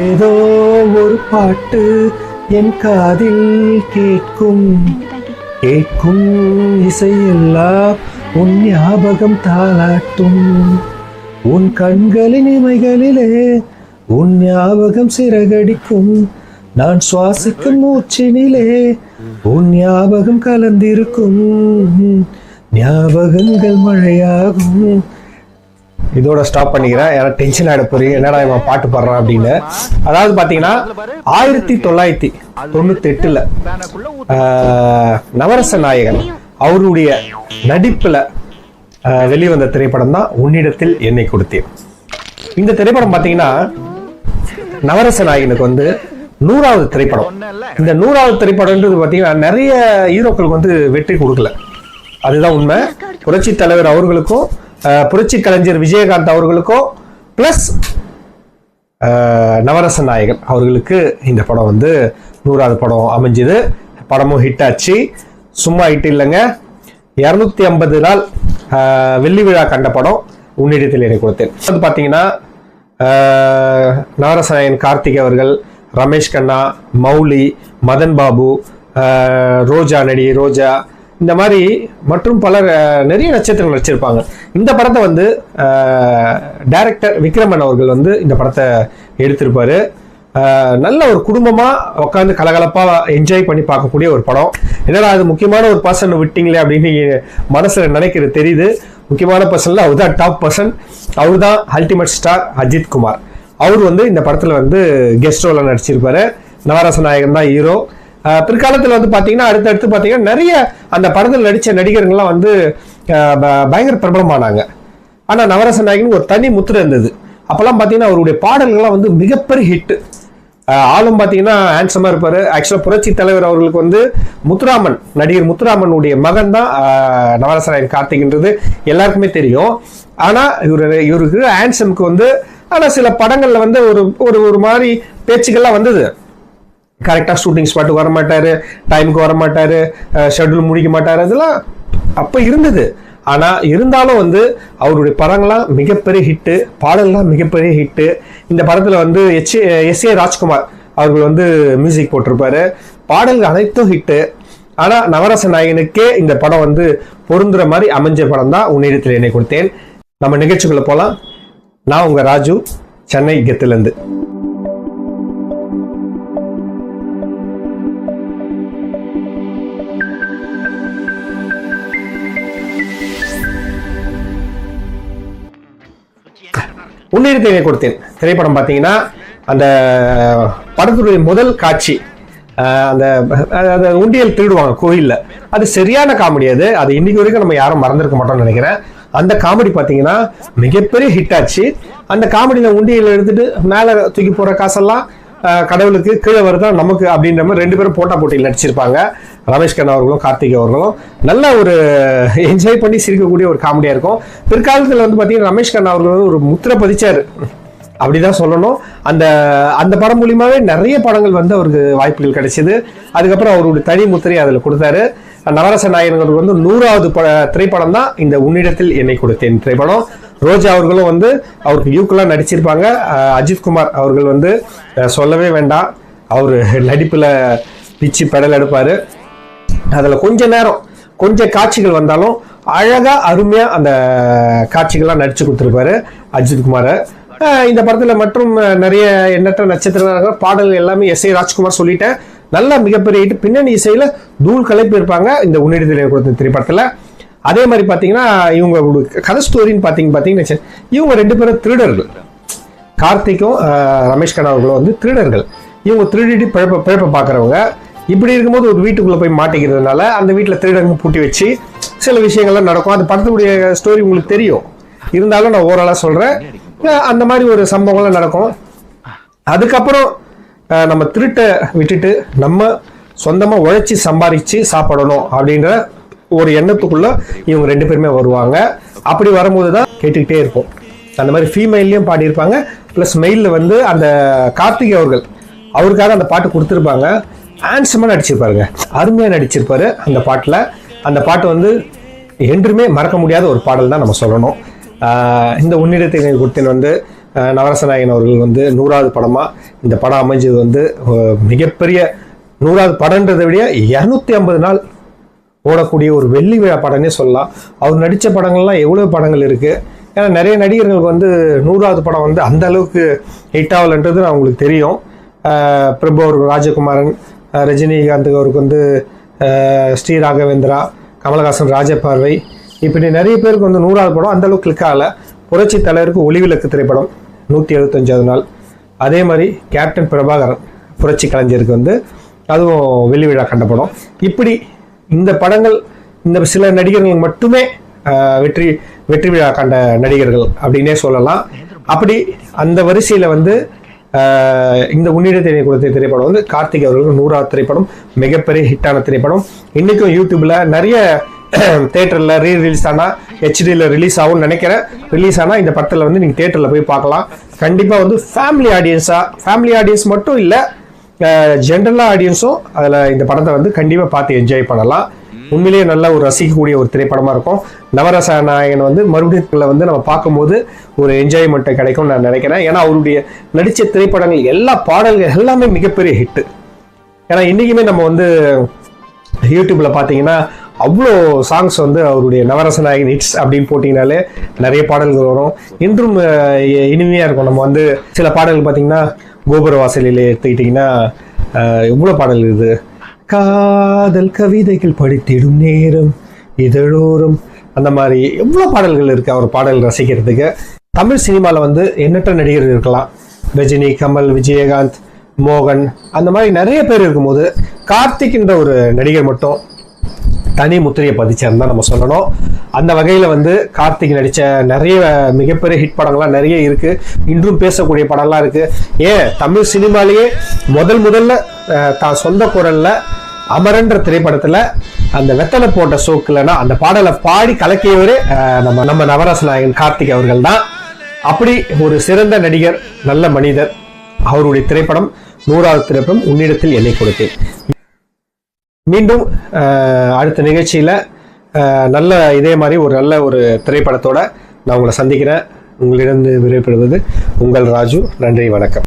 ஏதோ ஒரு பாட்டு என் காதில் கேட்கும். கேட்கும் இசையெல்லாம் உன் ஞாபகம் தாளாட்டும். உன் கண்களின் இமைகளிலே உன் ஞாபகம் சிறகடிக்கும். நான் சுவாசிக்கும் மூச்சினிலே உன் ஞாபகம் கலந்திருக்கும். ஞாபகங்கள் மழையாகும். இதோட ஸ்டாப் பண்ணிக்கிறேன். ஏன்னா டென்ஷன் ஆகிட போறீங்க? என்னடா இவன் பாட்டு பாடுறான் அப்படின்னு. அதாவது பார்த்தீங்கன்னா ஆயிரத்தி தொள்ளாயிரத்தி தொண்ணூத்தி எட்டுல நவரச நாயகன் அவருடைய நடிப்புல வெளிவந்த திரைப்படம் தான் உன்னிடத்தில் என்னை கொடுத்தேன். இந்த திரைப்படம் பார்த்தீங்கன்னா நவரச நாயகனுக்கு வந்து நூறாவது திரைப்படம். இந்த நூறாவது திரைப்படம்ன்றது பார்த்தீங்கன்னா நிறைய ஹீரோக்களுக்கு வந்து வெற்றி கொடுக்கல. அதுதான் உண்மை. புரட்சி தலைவர் அவர்களுக்கும் புரட்சி கலைஞர் விஜயகாந்த் அவர்களுக்கும் பிளஸ் நவரச நாயகன் அவர்களுக்கு இந்த படம் வந்து நூறாவது படம் அமைஞ்சுது. படமும் ஹிட் ஆச்சு. சும்மா ஹிட் இல்லைங்க. இரநூத்தி ஐம்பது நாள் வெள்ளி விழா கண்ட படம். உன்னிடத்தில் எனக்கு கொடுத்தேன். அது பார்த்தீங்கன்னா அஹ், நவரச கார்த்திக் அவர்கள் ரமேஷ் கண்ணா மௌலி மதன் பாபு ரோஜா நடி ரோஜா இந்த மாதிரி மற்றும் பல நிறைய நட்சத்திரங்கள் வச்சுருப்பாங்க இந்த படத்தை வந்து டைரக்டர் விக்ரமன் அவர்கள் வந்து இந்த படத்தை எடுத்திருப்பார். நல்ல ஒரு குடும்பமாக உட்காந்து கலகலப்பாக என்ஜாய் பண்ணி பார்க்கக்கூடிய ஒரு படம். என்னடா அது முக்கியமான ஒரு பர்சன் விட்டிங்களே அப்படின்னு மனசில் நினைக்கிறது தெரியுது. முக்கியமான பர்சனில் அவர் தான் டாப் பர்சன் அவர் தான் அல்டிமேட் ஸ்டார் அஜித் குமார். அவர் வந்து இந்த படத்தில் வந்து கெஸ்ட் ரோல நடிச்சிருப்பாரு. நவரச நாயகன் தான் ஹீரோ பிற்காலத்தில் வந்து பார்த்தீங்கன்னா அடுத்தடுத்து பார்த்தீங்கன்னா நிறைய அந்த படத்தில் நடித்த நடிகர்கள்லாம் வந்து ப- பயங்கர பிரபலமானாங்க. ஆனால் நவரச நாயகன் ஒரு தனி முத்திரை இருந்தது. அப்போல்லாம் பார்த்தீங்கன்னா அவருடைய பாடல்கள்லாம் வந்து மிகப்பெரிய ஹிட்டு ஆளும் பார்த்தீங்கன்னா ஹேண்ட்ஸமாக இருப்பார். ஆக்சுவலாக புரட்சி தலைவர் அவர்களுக்கு வந்து முத்துராமன் நடிகர் முத்துராமனுடைய மகன் தான் நவரசராயன் நாயகன் கார்த்திக்ன்றது எல்லாருக்குமே தெரியும். ஆனால் இவர் இவருக்கு ஹேண்ட்ஸமுக்கு வந்து ஆனால் சில படங்களில் வந்து ஒரு ஒரு ஒரு மாதிரி பேச்சுக்கள்லாம் வந்தது. கரெக்டாக ஷூட்டிங் ஸ்பாட்டுக்கு வர மாட்டார் டைமுக்கு வர மாட்டார் ஷெட்யூல் முடிக்க மாட்டார் அதெல்லாம் அப்போ இருந்தது. ஆனால் இருந்தாலும் வந்து அவருடைய படங்கள்லாம் மிகப்பெரிய ஹிட்டு பாடல்லாம் மிகப்பெரிய ஹிட்டு இந்த படத்தில் வந்து எச் எஸ் ஏ ராஜ்குமார் அவர்கள் வந்து மியூசிக் போட்டிருப்பாரு. பாடல்கள் அனைத்தும் ஹிட்டு ஆனால் நவரச நாயகனுக்கே இந்த படம் வந்து பொருந்துற மாதிரி அமைஞ்ச படம் தான் உன்னிடத்தில் என்னை கொடுத்தேன். நம்ம நிகழ்ச்சிக்குள்ளே போகலாம் நான் உங்கள் ராஜு சென்னை கெத்துலேருந்து உன்னிடத்தை கொடுத்தேன். திரைப்படம் பார்த்தீங்கன்னா அந்த படத்துடைய முதல் காட்சி அந்த அந்த உண்டியல் திருடுவாங்க கோயிலில். அது சரியான காமெடி அது. அது இன்னைக்கு வரைக்கும் நம்ம யாரும் மறந்துருக்க மாட்டோம்னு நினைக்கிறேன். அந்த காமெடி பார்த்தீங்கன்னா மிகப்பெரிய ஹிட் ஆச்சு. அந்த காமெடியில் உண்டியல் எடுத்துட்டு மேலே தூக்கி போகிற காசெல்லாம் கடவுளுக்கு கீழே வருதா நமக்கு அப்படின்ற மாதிரி ரெண்டு பேரும் போட்டா போட்டியில் நடிச்சிருப்பாங்க. ரமேஷ் கண்ணா அவர்களும் கார்த்திக் அவர்களும். நல்ல ஒரு என்ஜாய் பண்ணி சிரிக்கக்கூடிய ஒரு காமெடியாக இருக்கும். பிற்காலத்தில் வந்து பார்த்தீங்கன்னா ரமேஷ் கண்ணா அவர்கள் வந்து ஒரு முத்திரை பதிச்சார். அப்படிதான் சொல்லணும். அந்த அந்த படம் மூலியமாகவே நிறைய படங்கள் வந்து அவருக்கு வாய்ப்புகள் கிடைச்சிது. அதுக்கப்புறம் அவருடைய தனி முத்திரையை அதில் கொடுத்தாரு. நவரச நாயகர்களுக்கு வந்து நூறாவது ப திரைப்படம் தான் இந்த உன்னிடத்தில் என்னை கொடுத்தேன் திரைப்படம். ரோஜா அவர்களும் வந்து அவருக்கு யூக்கெல்லாம் நடிச்சிருப்பாங்க. அஜித் குமார் அவர்கள் வந்து சொல்லவே வேண்டாம். அவர் நடிப்பில் பிச்சு பெடல் எடுப்பார். அதில் கொஞ்ச நேரம் கொஞ்சம் காட்சிகள் வந்தாலும் அழகாக அருமையாக அந்த காட்சிகள்லாம் நடித்து கொடுத்துருப்பாரு அஜித் குமார். இந்த படத்தில் மற்றும் நிறைய எண்ணற்ற நட்சத்திர பாடல் எல்லாமே எஸ் ஏ ராஜ்குமார் சொல்லிட்டேன் நல்ல மிகப்பெரிய பின்னணி இசையில் தூள் கலைப்பு இருப்பாங்க இந்த உன்னிடத்தில் கொடுத்த திரைப்படத்தில். அதே மாதிரி பார்த்தீங்கன்னா இவங்க ஒரு கதை ஸ்டோரின்னு பார்த்தீங்க பார்த்தீங்கன்னா வச்சு, இவங்க ரெண்டு பேரும் திருடர்கள். கார்த்திக்கும் ரமேஷ் கண்ணா அவர்களும் வந்து திருடர்கள். இவங்க திருடிட்டு பிழப்ப பிழப்ப பார்க்குறவங்க இப்படி இருக்கும்போது ஒரு வீட்டுக்குள்ளே போய் மாட்டிக்கிறதுனால அந்த வீட்டில் திருடங்க பூட்டி வச்சு சில விஷயங்கள்லாம் நடக்கும். அந்த படத்துடைய ஸ்டோரி உங்களுக்கு தெரியும். இருந்தாலும் நான் ஓரளவு சொல்கிறேன் அந்த மாதிரி ஒரு சம்பவங்கள்லாம் நடக்கும். அதுக்கப்புறம் நம்ம திருட்டை விட்டுட்டு நம்ம சொந்தமாக உழைச்சி சம்பாதிச்சு சாப்பிடணும் அப்படின்ற ஒரு எண்ணத்துக்குள்ள இவங்க ரெண்டு பேருமே வருவாங்க. அப்படி வரும்போது தான் கேட்டுக்கிட்டே இருப்போம். அந்த மாதிரி ஃபீமெயிலையும் பாடியிருப்பாங்க. ப்ளஸ் மெயிலில் வந்து அந்த கார்த்திகை அவர்கள் அவருக்காக அந்த பாட்டு கொடுத்துருப்பாங்க. ஹேண்ட்ஸமாக நடிச்சிருப்பாருங்க. அருமையாக நடிச்சிருப்பாரு அந்த பாட்டில். அந்த பாட்டு வந்து என்றுமே மறக்க முடியாத ஒரு பாடல் தான் நம்ம சொல்லணும். இந்த உன்னிடத்தை கொடுத்தேன் வந்து நவரசநாயகன் அவர்கள் வந்து நூறாவது படமாக இந்த படம் அமைஞ்சது வந்து மிகப்பெரிய நூறாவது படன்றதை விட இரநூத்தி ஐம்பது நாள் ஓடக்கூடிய ஒரு வெள்ளி விழா படம்னே சொல்லலாம். அவர் நடித்த படங்கள்லாம் எவ்வளோ படங்கள் இருக்குது ஏன்னா நிறைய நடிகர்களுக்கு வந்து நூறாவது படம் வந்து அந்த அளவுக்கு ஹிட் ஆகலைன்றது அவங்களுக்கு தெரியும். பிரபு அவருக்கு ராஜகுமாரன் ரஜினிகாந்த் அவருக்கு வந்து ஸ்ரீ ராகவேந்திரா கமலஹாசன் ராஜபார்வை இப்படி நிறைய பேருக்கு வந்து நூறாவது படம் அந்தளவுக்கு கிளிக் ஆகலை. புரட்சி தலைவருக்கு ஒளிவிளக்கு திரைப்படம் நூற்றி எழுபத்தஞ்சாவது நாள். அதே மாதிரி கேப்டன் பிரபாகரன் புரட்சி கலைஞருக்கு வந்து அதுவும் வெள்ளி விழா கண்ட படம். இப்படி இந்த படங்கள் இந்த சில நடிகர்கள் மட்டுமே வெற்றி வெற்றி விழா கண்ட நடிகர்கள் அப்படின்னே சொல்லலாம். அப்படி அந்த வரிசையில் வந்து இந்த உன்னிட தேனை கொடுத்த திரைப்படம் வந்து கார்த்திக் அவர்களுக்கு நூறாவது திரைப்படம் மிகப்பெரிய ஹிட்டான திரைப்படம். இன்றைக்கும் யூடியூப்பில் நிறைய தேட்டரில் ரீ ரிலீஸ் ஆனால் ஹெச்டியில் ரிலீஸ் ஆகும்னு நினைக்கிறேன். ரிலீஸ் ஆனால் இந்த படத்தில் வந்து நீங்கள் தேட்டரில் போய் பார்க்கலாம். கண்டிப்பாக வந்து ஃபேமிலி ஆடியன்ஸாக ஃபேமிலி ஆடியன்ஸ் மட்டும் இல்லை ஜென்ரலாக ஆடியன்ஸும் அதில் இந்த படத்தை வந்து கண்டிப்பாக பார்த்து என்ஜாய் பண்ணலாம். உண்மையிலேயே நல்ல ஒரு ரசிக்கக்கூடிய ஒரு திரைப்படமாக இருக்கும். நவரச நாயகன் வந்து மறுபடியும் வந்து நம்ம பார்க்கும்போது ஒரு என்ஜாய்மெண்ட்டை கிடைக்கும்னு நான் நினைக்கிறேன். ஏன்னா அவருடைய நடித்த திரைப்படங்கள் எல்லா பாடல்கள் எல்லாமே மிகப்பெரிய ஹிட்டு ஏன்னா இன்றைக்குமே நம்ம வந்து யூடியூப்பில் பார்த்தீங்கன்னா அவ்வளோ சாங்ஸ் வந்து அவருடைய நவரச நாயகன் ஹிட்ஸ் அப்படின்னு போட்டிங்கனாலே நிறைய பாடல்கள் வரும். இன்றும் இனிமையாக இருக்கும். நம்ம வந்து சில பாடல்கள் பார்த்தீங்கன்னா கோபுர வாசலில் எடுத்துக்கிட்டிங்கன்னா எவ்வளோ பாடல் இது? காதல் கவிதைகள் படித்திடும் நேரம் இதழோரம் அந்த மாதிரி எவ்வளோ பாடல்கள் இருக்கு அவர் பாடல் ரசிக்கிறதுக்கு. தமிழ் சினிமாவில் வந்து எண்ணற்ற நடிகர்கள் இருக்கலாம். ரஜினி கமல் விஜயகாந்த் மோகன் அந்த மாதிரி நிறைய பேர் இருக்கும்போது கார்த்திக்ன்ற ஒரு நடிகர் மட்டும் தனி முத்திரையை பதிச்சாருன்னு தான் நம்ம சொல்லணும். அந்த வகையில் வந்து கார்த்திக் நடித்த நிறைய மிகப்பெரிய ஹிட் படங்கள்லாம் நிறைய இருக்குது இன்றும் பேசக்கூடிய படம்லாம் இருக்குது ஏன்? தமிழ் சினிமாலேயே முதல் முதல்ல தான் சொந்த குரலில் அமரன்ற திரைப்படத்தில் அந்த வெத்தலை போட்ட சோக்குலனா அந்த பாடலை பாடி கலக்கியவரே நம்ம நம்ம நவராச நாயகன் கார்த்திக் அவர்கள் தான். அப்படி ஒரு சிறந்த நடிகர் நல்ல மனிதர். அவருடைய திரைப்படம் நூறாவது திரைப்படம் உன்னிடத்தில் என்னை கொடுத்தேன். மீண்டும் அடுத்த நிகழ்ச்சியில் நல்ல இதே மாதிரி ஒரு நல்ல ஒரு திரைப்படத்தோட நான் உங்களை சந்திக்கிறேன். உங்களிடம் விடைபெறுவது உங்கள் ராஜு. நன்றி வணக்கம்.